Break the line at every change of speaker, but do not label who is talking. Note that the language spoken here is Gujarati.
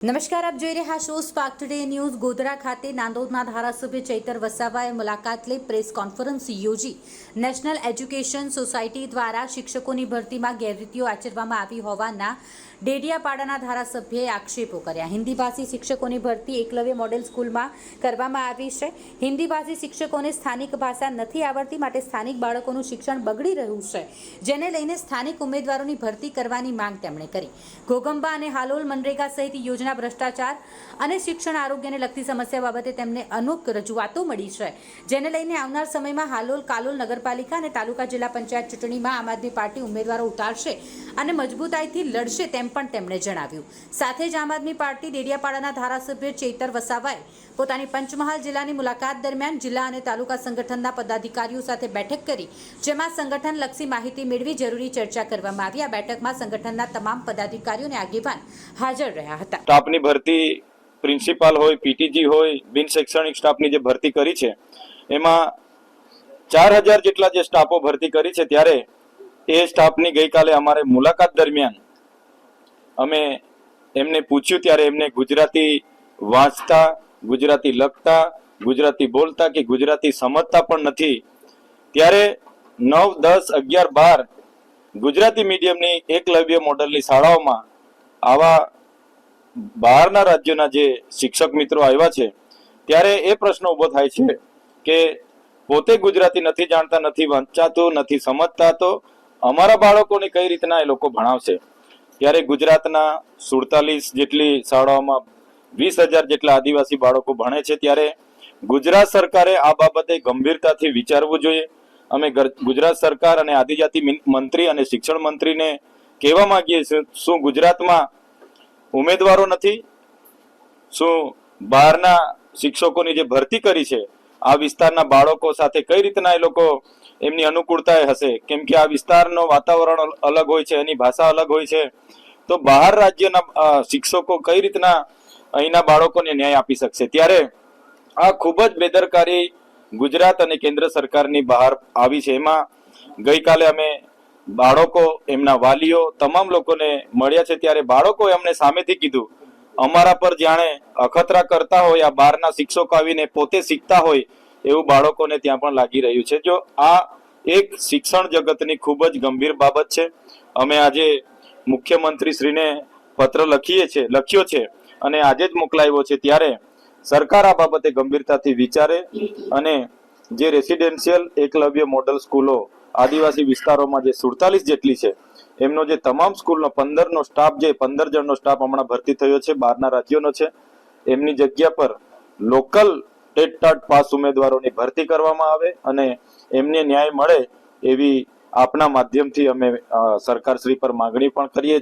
નમસ્કાર, આપ જોઈ રહ્યા છો સ્પાર્ક ટુડે ન્યૂઝ ગોધરા ખાતે નાંદોદના ધારાસભ્ય ચૈતર વસાવાએ મુલાકાત લઈ પ્રેસ કોન્ફરન્સ યોજી. નેશનલ એજ્યુકેશન સોસાયટી દ્વારા શિક્ષકોની ભરતીમાં ગેરરીતિઓ આચરવામાં આવી હોવાના ડેડિયાપાડાના ધારાસભ્યએ આક્ષેપો કર્યા. હિન્દી ભાષી શિક્ષકોની ભરતી એકલવ્ય મોડેલ સ્કૂલમાં કરવામાં આવી છે. હિન્દી ભાષી શિક્ષકોને સ્થાનિક ભાષા નથી આવડતી, માટે સ્થાનિક બાળકોનું શિક્ષણ બગડી રહ્યું છે. જેને લઈને સ્થાનિક ઉમેદવારોની ભરતી કરવાની માંગ તેમણે કરી. ઘોગંબા અને હાલોલ મનરેગા સહિત યોજના ભ્રષ્ટાચાર અને શિક્ષણ આરોગ્યને લગતી સમસ્યા બાબતે તેમને અનુક રજૂઆતો મળી છે. જેને લઈને આવનાર સમયમાં હાલોલ કાલોલ નગરપાલિકા અને તાલુકા જિલ્લા પંચાયત ચૂંટણીમાં આમ આદમી પાર્ટી ઉમેદવારો ઉતારશે. અને મજબૂતાઈથી લડશે તેમ પણ તેમણે જણાવ્યું. સાથે જ આમ આદમી પાર્ટી ડેડિયાપાડાના ધારાસભ્ય ચેતર વસાવાએ પોતાની પંચમહાલ જિલ્લાની મુલાકાત દરમિયાન જિલ્લા અને તાલુકા સંગઠનના પદાધિકારીઓ સાથે બેઠક કરી, જેમાં સંગઠન લક્ષી માહિતી મેળવી જરૂરી ચર્ચા કરવામાં આવી. આ બેઠકમાં સંગઠનના તમામ પદાધિકારીઓ અને આગેવાન હાજર રહ્યા હતા.
સ્ટાફની ભરતી પ્રિન્સિપાલ હોય, પીટીજી હોય, બિન શૈક્ષણિક સ્ટાફની જે ભરતી કરી છે, એમાં ચાર હજાર જેટલા જે સ્ટાફો ભરતી કરી છે, ત્યારે એ સ્ટાફની ગઈકાલે અમારે મુલાકાત દરમિયાન અમે એમને પૂછ્યું ત્યારે એમને ગુજરાતી વાંચતા, ગુજરાતી લખતા, ગુજરાતી બોલતા કે ગુજરાતી સમજતા પણ નથી. ત્યારે નવ, દસ, અગિયાર, બાર ગુજરાતી મીડિયમની એકલવ્ય મોડલની શાળાઓમાં આવા બહારના રાજ્યોના જે શિક્ષક મિત્રો આવ્યા છે, ત્યારે એ પ્રશ્ન ઊભો થાય છે કે પોતે ગુજરાતી નથી જાણતા, નથી વંચાતું નથી સમજતા તો અમારા બાળકોને કઈ રીતના એ લોકો ભણાવશે? ત્યારે ગુજરાતના સુડતાલીસ જેટલી શાળાઓમાં વીસ હજાર જેટલા આદિવાસી બાળકો ભણે છે ત્યારે ગુજરાત સરકારે આ બાબતે ગંભીરતાથી વિચારવું જોઈએ. અમે ગુજરાત સરકાર અને આદિજાતિ મંત્રી અને શિક્ષણ મંત્રીને કહેવા માંગીએ છીએ, શું ગુજરાતમાં ઉમેદવારો નથી? શું બહારના શિક્ષકોની જે ભરતી કરી છે આ વિસ્તારના બાળકો સાથે કઈ રીતના એ લોકો એમની અનુકૂળતા હશે? કેમ કે આ વિસ્તારનો વાતાવરણ અલગ હોય છે, એની ભાષા અલગ હોય છે. તો બહાર રાજ્યના શિક્ષકો કઈ રીતના અહીંના બાળકોને ન્યાય આપી શકશે? ત્યારે આ ખૂબ જ બેદરકારી ગુજરાત અને કેન્દ્ર સરકારની બહાર આવી છે. એમાં ગઈકાલે અમે બાળકો, એમના વાલીઓ, તમામ લોકોને મળ્યા છે. ત્યારે બાળકો એમને સામેથી કીધું અમારા પર જાણે અખતરા કરતા હોય, આ બહારના શિક્ષકો આવીને પોતે શીખતા હોય એવું બાળકોને ત્યાં પણ લાગી રહ્યું છે. જો આ એક શિક્ષણ જગતની ખૂબ જ ગંભીર બાબત છે. અમે આજે મુખ્યમંત્રી શ્રીને પત્ર લખીએ છે, લખ્યો છે અને આજે જ મોકલાવ્યો છે. ત્યારે સરકાર આ બાબતે ગંભીરતાથી વિચારે અને જે રેસિડેન્શિયલ એકલવ્ય મોડલ સ્કૂલો આદિવાસી વિસ્તારોમાં જે સુડતાલીસ જેટલી છે એમનો જે તમામ સ્કૂલનો પંદરનો સ્ટાફ જે પંદર જણનો સ્ટાફ હમણાં ભરતી થયો છે, બહારના રાજ્યોનો છે, એમની જગ્યા પર લોકલ ટેટ ટાટ પાસ ઉમેદવારોની ભરતી કરવામાં આવે અને એમને ન્યાય મળે એવી આપના માધ્યમથી અમે સરકાર સરકારશ્રી પર માંગણી પણ કરીએ